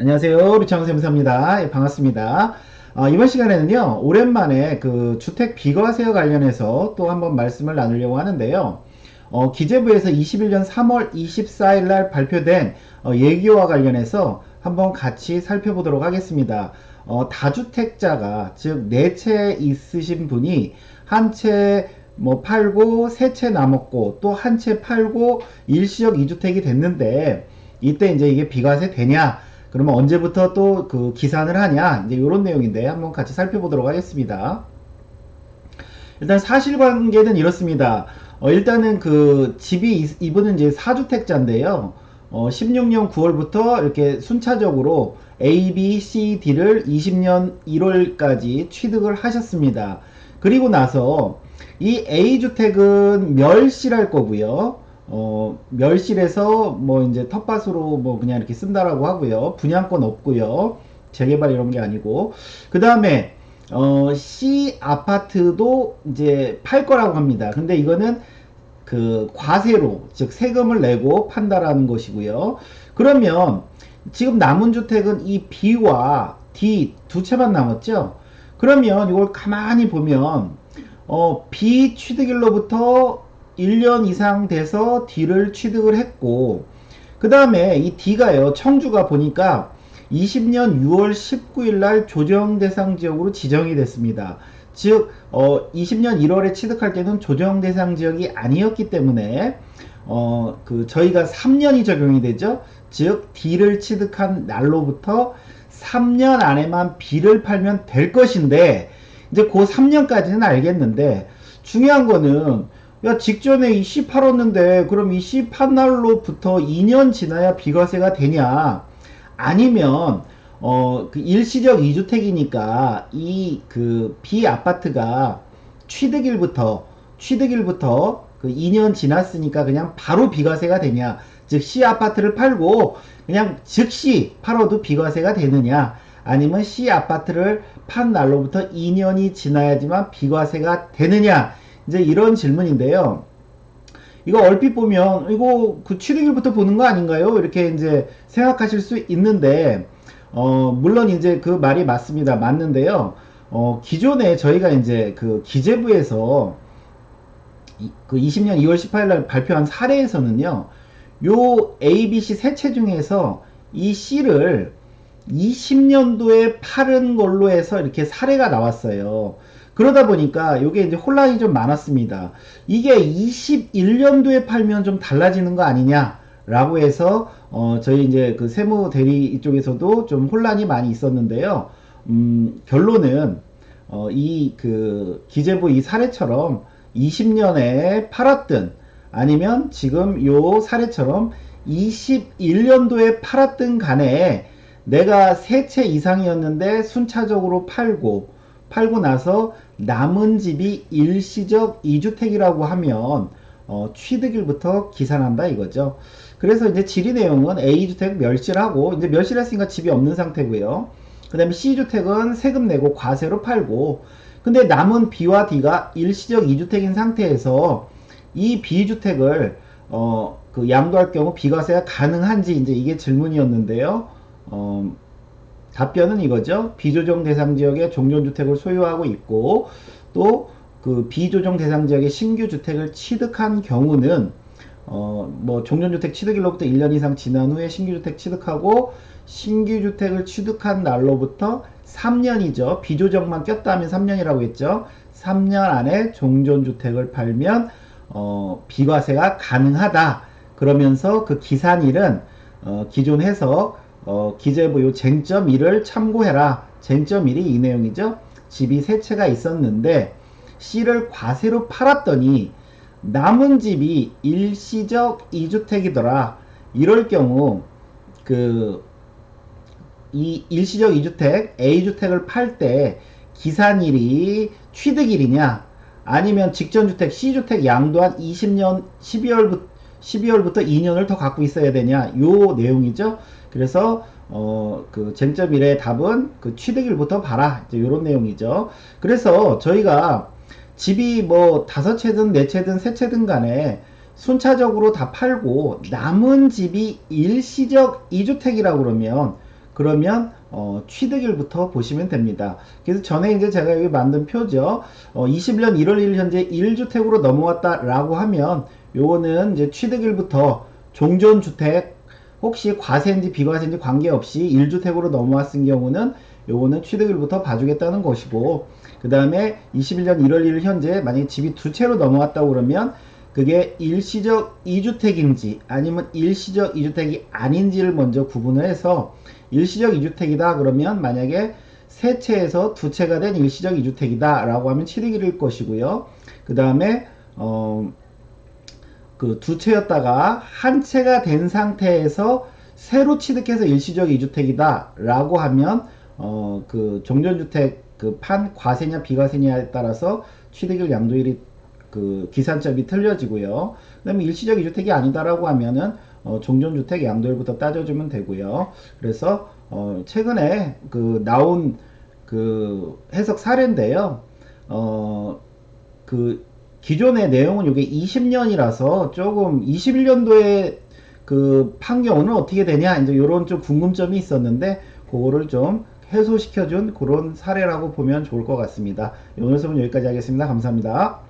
안녕하세요. 루창 쌤사입니다. 예, 반갑습니다. 어, 이번 시간에는요, 오랜만에 그 주택 비과세와 관련해서 또 한번 말씀을 나누려고 하는데요. 어, 기재부에서 21년 3월 24일 날 발표된 어, 예기와 관련해서 한번 같이 살펴보도록 하겠습니다. 어, 다주택자가 즉 네 채 있으신 분이 한 채 뭐 팔고 세 채 남았고 또 한 채 팔고 일시적 2주택이 됐는데 이때 이제 이게 비과세 되냐 그러면 언제부터 또 그 기산을 하냐 이제 이런 내용인데 한번 같이 살펴보도록 하겠습니다. 일단 사실관계는 이렇습니다. 어, 일단은 그 집이 이분은 이제 4주택자인데요. 어, 16년 9월부터 이렇게 순차적으로 A, B, C, D를 20년 1월까지 취득을 하셨습니다. 그리고 나서 이 A주택은 멸실할 거고요. 어, 멸실해서 뭐 이제 텃밭으로 뭐 그냥 이렇게 쓴다라고 하고요. 분양권 없고요. 재개발 이런 게 아니고. 그 다음에 어, C 아파트도 이제 팔 거라고 합니다. 근데 이거는 그 과세로 즉 세금을 내고 판다라는 것이고요. 그러면 지금 남은 주택은 이 B와 D 두 채만 남았죠. 그러면 이걸 가만히 보면 어, B 취득일로부터 1년 이상 돼서 D를 취득을 했고 그 다음에 이 D가요 청주가 보니까 20년 6월 19일 날 조정 대상 지역으로 지정이 됐습니다. 즉 어, 20년 1월에 취득할 때는 조정 대상 지역이 아니었기 때문에 어, 그 저희가 3년이 적용이 되죠. 즉 D를 취득한 날로부터 3년 안에만 B를 팔면 될 것인데 이제 그 3년까지는 알겠는데 중요한 거는 야 직전에 이 C 팔았는데 그럼 이 C 판 날로부터 2년 지나야 비과세가 되냐? 아니면 어 그 일시적 2주택이니까 이그 B 아파트가 취득일부터 취득일부터 그 2년 지났으니까 그냥 바로 비과세가 되냐? 즉 C 아파트를 팔고 그냥 즉시 팔아도 비과세가 되느냐? 아니면 C 아파트를 판 날로부터 2년이 지나야지만 비과세가 되느냐 이제 이런 질문인데요. 이거 얼핏 보면 이거 그 취득일부터 보는 거 아닌가요? 이렇게 이제 생각하실 수 있는데 어 물론 이제 그 말이 맞습니다. 맞는데요. 어 기존에 저희가 이제 그 기재부에서 그 20년 2월 18일 날 발표한 사례에서는요. 요 ABC 세 채 중에서 이 C를 20년도에 팔은 걸로 해서 이렇게 사례가 나왔어요. 그러다 보니까 이게 이제 혼란이 좀 많았습니다. 이게 21년도에 팔면 좀 달라지는 거 아니냐라고 해서 어 저희 이제 그 세무 대리 이쪽에서도 좀 혼란이 많이 있었는데요. 음 결론은 어 이 그 기재부 이 사례처럼 20년에 팔았든 아니면 지금 요 사례처럼 21년도에 팔았든 간에 내가 세 채 이상이었는데 순차적으로 팔고 팔고 나서 남은 집이 일시적 2주택이라고 하면 어, 취득일부터 기산한다 이거죠. 그래서 이제 질의 내용은 A주택 멸실하고 이제 멸실했으니까 집이 없는 상태고요. 그 다음에 C주택은 세금 내고 과세로 팔고 근데 남은 B와 D가 일시적 2주택인 상태에서 이 B주택을 어, 그 양도할 경우 비과세가 가능한지 이제 이게 질문이었는데요. 어, 답변은 이거죠. 비조정 대상 지역에 종전주택을 소유하고 있고 또 그 비조정 대상 지역에 신규 주택을 취득한 경우는 어 뭐 종전주택 취득일로부터 1년 이상 지난 후에 신규 주택 취득하고 신규 주택을 취득한 날로부터 3년이죠. 비조정만 꼈다 하면 3년이라고 했죠. 3년 안에 종전주택을 팔면 어 비과세가 가능하다. 그러면서 그 기산일은 어 기존 해서 어, 기재부 요 쟁점 1을 참고해라. 쟁점 1이 이 내용이죠. 집이 세 채가 있었는데 C를 과세로 팔았더니 남은 집이 일시적 2주택이더라. 이럴 경우 그 이 일시적 2주택 A주택을 팔 때 기산일이 취득일이냐 아니면 직전주택 C주택 양도한 20년 12월부터 12월부터 2년을 더 갖고 있어야 되냐 요 내용이죠. 그래서 어, 그 쟁점 1의 답은 그 취득일부터 봐라. 이제 이런 내용이죠. 그래서 저희가 집이 뭐 다섯 채든 네 채든 세 채든 간에 순차적으로 다 팔고 남은 집이 일시적 2주택이라고 그러면 그러면 어, 취득일부터 보시면 됩니다. 그래서 전에 이제 제가 여기 만든 표죠. 어, 21년 1월 1일 현재 1주택으로 넘어왔다라고 하면 요거는 이제 취득일부터 종전주택 혹시 과세인지 비과세인지 관계없이 1주택으로 넘어왔은 경우는 요거는 취득일부터 봐주겠다는 것이고 그 다음에 21년 1월 1일 현재 만약에 집이 두 채로 넘어왔다고 그러면 그게 일시적 2주택인지 아니면 일시적 2주택이 아닌지를 먼저 구분을 해서 일시적 2주택이다 그러면 만약에 세 채에서 두 채가 된 일시적 2주택이다 라고 하면 취득일일 것이고요. 그 다음에 어, 그 두 채였다가 한 채가 된 상태에서 새로 취득해서 일시적 2주택이다 라고 하면 어, 그 종전주택 그 판 과세냐 비과세냐에 따라서 취득일 양도일이 그 기산점이 틀려지고요. 그 다음에 일시적 2주택이 아니다라고 하면은 어, 종전주택 양도일부터 따져주면 되고요. 그래서 어, 최근에 그 나온 그 해석 사례인데요. 어, 그 기존의 내용은 이게 20년이라서 조금 21년도에 그 판경은 어떻게 되냐 이제 이런 좀 궁금점이 있었는데 그거를 좀 해소시켜준 그런 사례라고 보면 좋을 것 같습니다. 오늘 수업은 여기까지 하겠습니다. 감사합니다.